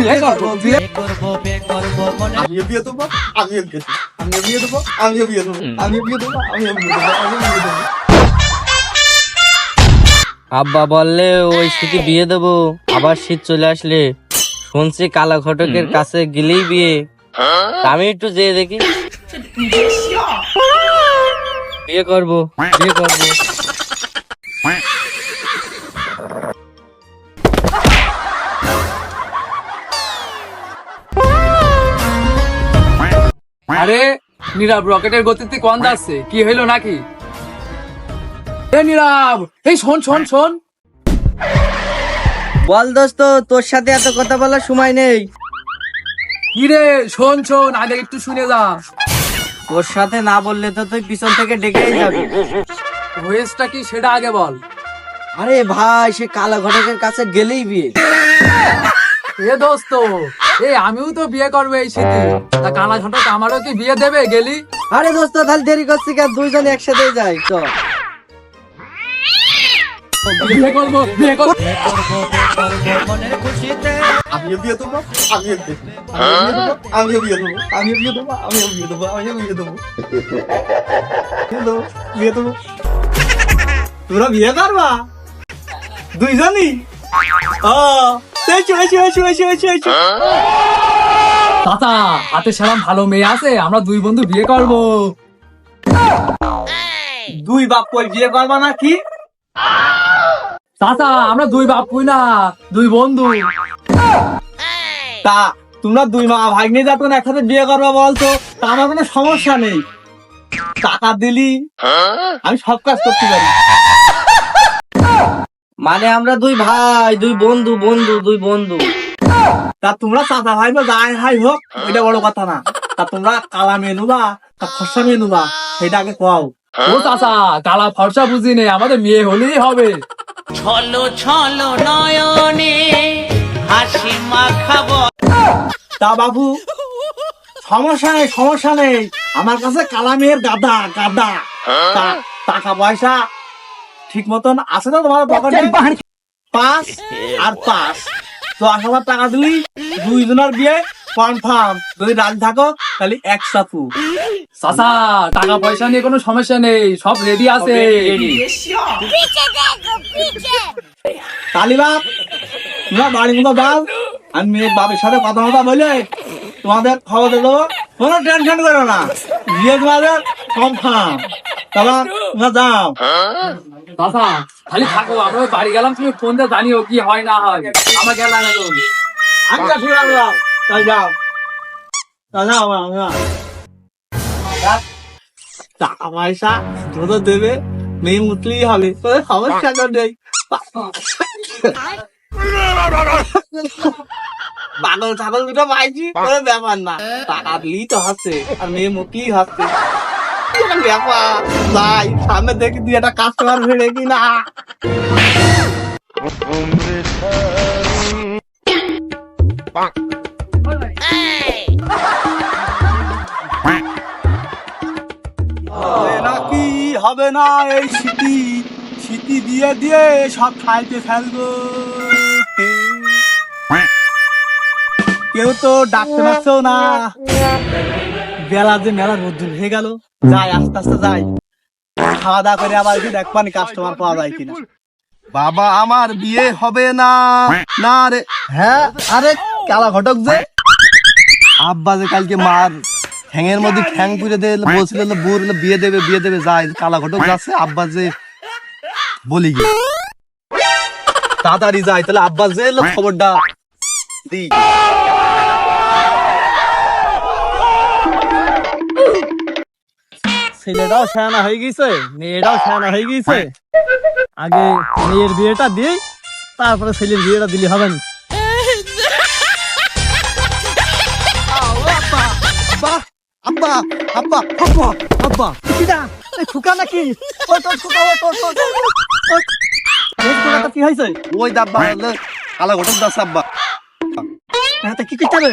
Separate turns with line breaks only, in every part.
বিয়ে করব বিয়ে
আমিও বিয়ে দেবো আমিও বিয়ে দেবো আমিও বিয়ে দেবো আমিও বিয়ে দেবো আমিও বিয়ে দেবো আমিও বিয়ে দেবো আমিও বিয়ে দেবো।
আব্বা বললে ওই শীতে বিয়ে দেবো আবার শীত চলে আসলে। শুনছি কালা ঘটকের কাছে গেলেই বিয়ে। তা আমি একটু যেয়ে দেখি। বিয়ে করব বিয়ে করব।
আরে নীরব রকেটের গতিতে কন যাচ্ছে? কি হইল নাকি? এ নীরব! এই শোন শোন শোন।
বল দোস্ত তোর সাথে এত কথা বলার সময় নেই।
কি রে? শোন শোন আগে একটু শুনে যা।
তোর সাথে না বললে তো তুই পিছন থেকে ডেকেই যাবি।
ভয়েসটা কি সেটা আগে বল।
আরে ভাই সে কালা ঘটকের কাছে গেলেই বিয়ে।
এ দোস্ত এ আমিও তো বিয়ে করব এই শীতে। তা কানা ঘটক আমারও কি বিয়ে দেবে গেলি?
আরে দোস্ত তাহলে দেরি করছি কেন? দুইজন একসাথে যাই তো
বিয়ে করব বিয়ে করব।
আমিও বিয়ে দেবো আমিও বিয়ে দেবো। আমিও বিয়ে দেবো আমিও বিয়ে দেবো আমিও বিয়ে দেবো আমিও বিয়ে দেবো। বিয়ে দেবো বিয়ে দেবো। তোমরা বিয়ে করবা? দুইজনই?
হাতে ভালো মেয়ে আছে আমরা দুই বন্ধু বিয়ে করব।
দুই বাপ কই বিয়ে করবা
চাচা আমরা দুই বাপুই না দুই বন্ধু।
তা তোমরা দুই মা ভাগ্নে যখন একসাথে বিয়ে করবা বলতো তা আমার কোনো সমস্যা নেই। টাকা দিলি আমি সব কাজ করতে পারি।
মানে আমরা দুই ভাই দুই বন্ধু বন্ধু দুই বন্ধু।
তা তোমরা চাচা ভাই বা যাই ভাই হোক এটা বড় কথা না। তা তোমরা কালা মেনু বা তা খসা মেনু বা সেটা আগে কোয়াও
ও চাচা কালা ফর্সা বুঝি নেই আমাদের মেয়ে হলেই হবে।
ছলো ছলো নয়নে হাসি মাখাবো।
তা বাবু সমস্যা নেই সমস্যা নেই। আমার কাছে কালা মেয়ের গাদা গাদা। টাকা পয়সা ঠিক মতন আছে না তোমার পকেটে পাঁচ আর পাঁচ। দশ হাজার টাকা দিলি দুইজনের বিয়ে কনফার্ম যদি রাজি থাকো তাহলে এক সাপু
চাচা টাকা পয়সা নিয়ে কোনো সমস্যা নেই সব রেডি আছে।
কালীবাপ তোমরা বাড়ি মতো দাও আমি মেয়ের বাপের সাথে কথা কথা বলে তোমাদের খবর দেবো। কোনো টেনশন করো না। বিয়ে তোমাদের কনফার্ম তারপর তোমরা যাও।
চাচা খালি থাকো, আমরা বাড়ি গেলাম, তুমি ফোন দিয়ে জানিও কি হয় না হয়। আমার গেলাম
আমি তাই যাও। যাও। টাকা পয়সা যত দেবে, মেয়ে মুতলেই হবে। কোনো সমস্যা তো নেই। পাগল, ছাগল দুটো পাইছি, কোনো ব্যাপার না। টাকা দিলেই তো হচ্ছে, আর মেয়ে মুতলেই হচ্ছে। কি একটা ব্যাপার। যাই সামনে দেখি তুই একটা কাস্টমার ভিড়ে কিনা। নাকি হবে না এই স্মৃতি স্মৃতি দিয়ে দিয়ে সব খাইতে ফেলব। কেউ তো ডাকতে পারছেও না। বেলা যে মেলা রোদ্দুর হয়ে গেল, যাই, আস্তে আস্তে যাই। খাওয়া দাওয়া করে আবার একটু দেখবানি কাস্টমার পাওয়া যায় কিনা। বাবা, আমার বিয়ে হবে না। না রে। হ্যাঁ? আরে, কালা ঘটক যে। আব্বা যে কালকে মার ঠ্যাঙের মধ্যে ঠ্যাং পুড়ে দিয়ে বলছিল বুর বিয়ে দেবে বিয়ে দেবে যায় কালা ঘটক যাচ্ছে, আব্বা যে বলি গিয়ে। তাড়াতাড়ি যাই, তাহলে আব্বা যে খবরটা দি ছেলেটাও সেনা হয়ে গেছে মেয়েটাও সেনা হয়ে গেছে আগে মেয়ের বিয়েটা দিই তারপরে ছেলের বিয়েটা দিলে হবে না আব্বা আব্বা আব্বা আব্বা আব্বা কিটা খুকা নাকি ওই তোর খুকা ওই তোর তোর ওই কি হয়েছে ওই দাব্বা কালা ঘটক দাস আব্বা হ্যাঁ কি করতে হবে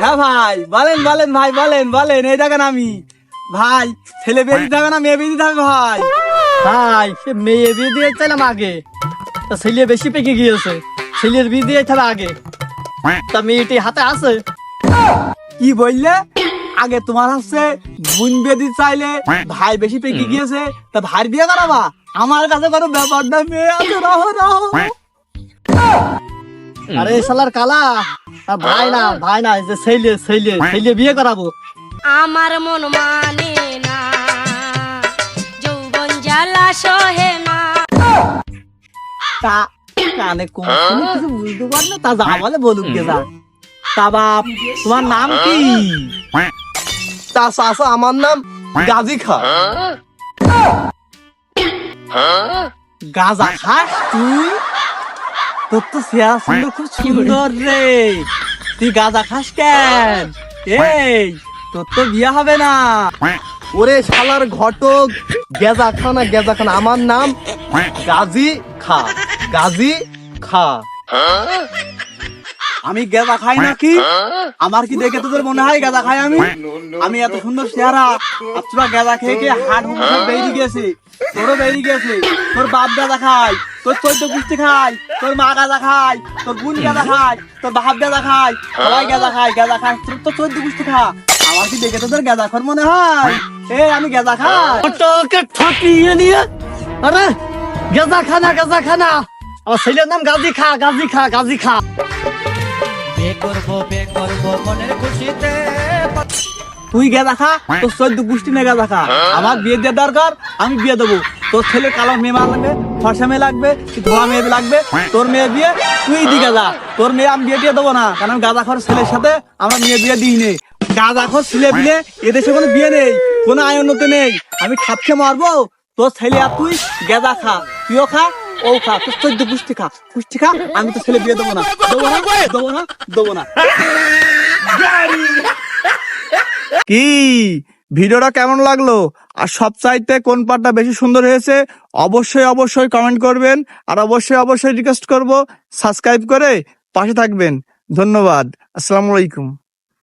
হ্যাঁ ভাই বলেন বলেন ভাই বলেন বলেন এই দেখেন আমি। ভাই ছেলে বিয়ে থাকে না মেয়ে বিয়ে থাকে ভাই। ভাই সে মেয়ে বিয়ে দিয়ে চাইলাম আগে। তা ছেলে বেশি পেকে গিয়েছে ছেলের বিয়ে দিয়ে তাহলে আগে। তা মেয়েটি হাতে আছে। কি বললে? আগে তোমার হচ্ছে বোন বেদি চাইলে ভাই বেশি পেকে গিয়েছে তা ভাই বিয়ে করাবা? আমার কাছে কোনো ব্যাপার না মেয়ে আছে রাহো রাহো। আরে শালার কালা। ভাই না ভাই না যে ছেলে ছেলে ছেলে বিয়ে করাবো।
আমার মন মানে না যৌবন জ্বালা সহে
তা কানে কোন কিছু বুঝতে পার না তা যা বলে বলুক গে যা। তা বাপ তোমার নাম কি? তা চাষা আমার নাম গাজী খা গাজা খাস তুই? তোর তো চেহারা সুন্দর খুব সুন্দর রে। তুই গাঁজা খাস কেন? এই, তোর তো বিয়ে হবে না। ওরে শালার ঘটক, গেজা খানা গেজা খানা আমার নাম গাজী খা গাজী খা। আমি গেজা খাই নাকি? আমার কি দেখে তোদের মনে হয় গেজা খাই আমি? আমি এত সুন্দর চেহারা। আর তোরা গেজা খেয়ে খেয়ে হাট হুম বেরিয়ে গেছে। তোরও বেরিয়ে গেছে। তোর বাপ গাঁদা খায় তোর চৈদ্দ পুষ্টি খায় তোর মা গাঁদা খায় তোর বোন গাঁদা খায় তোর বাপ গাঁদা খায় সবাই গাঁদা খায় গাঁদা খায় তোর তো চৈদ্দ পুষ্টি খা। আমার কি দেখে তোদের গাঁদা খর মনে হয়? এ আমি গাঁদা খাই
তোকে ঠকিয়ে নিয়ে আরে গাজা খানা গাজা খানা আমার ছেলের নাম গাজি খা গাজি খা গাজি খা।
তুই গেদা খা তোর চোদ্দ গোষ্ঠী নিয়ে গেদা খা আমার বিয়ে দেওয়ার দরকার, আমি বিয়ে দেবো। তোর ছেলে কালো মেয়ে লাগবে, ফর্সা মেয়ে লাগবে ধোয়া মেয়ে লাগবে। তোর মেয়ে বিয়ে, তুই দি গাদা তোর মেয়ে আমি বিয়ে দিয়ে দেবো না, কারণ গাদা খর ছেলের সাথে আমার মেয়ে বিয়ে দিই নেই। গাদা খর ছেলে বিলে এদেশে কোনো বিয়ে নেই, কোনো আয়নতে নেই। আমি খাপকে মারবো, তোর ছেলে আর তুই গেদা খা, তুইও খা ও খা চোদ্দ পুষ্টি খা। পুষ্টি খা, আমি তো ছেলে বিয়ে দেবো না। দেবো না? দেবো না? দেবো না। কি? ভিডিওটা কেমন লাগল? আর সবচাইতে কোন পার্টটা বেশি সুন্দর হয়েছে, অবশ্যই অবশ্যই কমেন্ট করবেন। আর অবশ্যই অবশ্যই রিকোয়েস্ট করব। সাবস্ক্রাইব করে পাশে থাকবেন। ধন্যবাদ। আসসালামু আলাইকুম।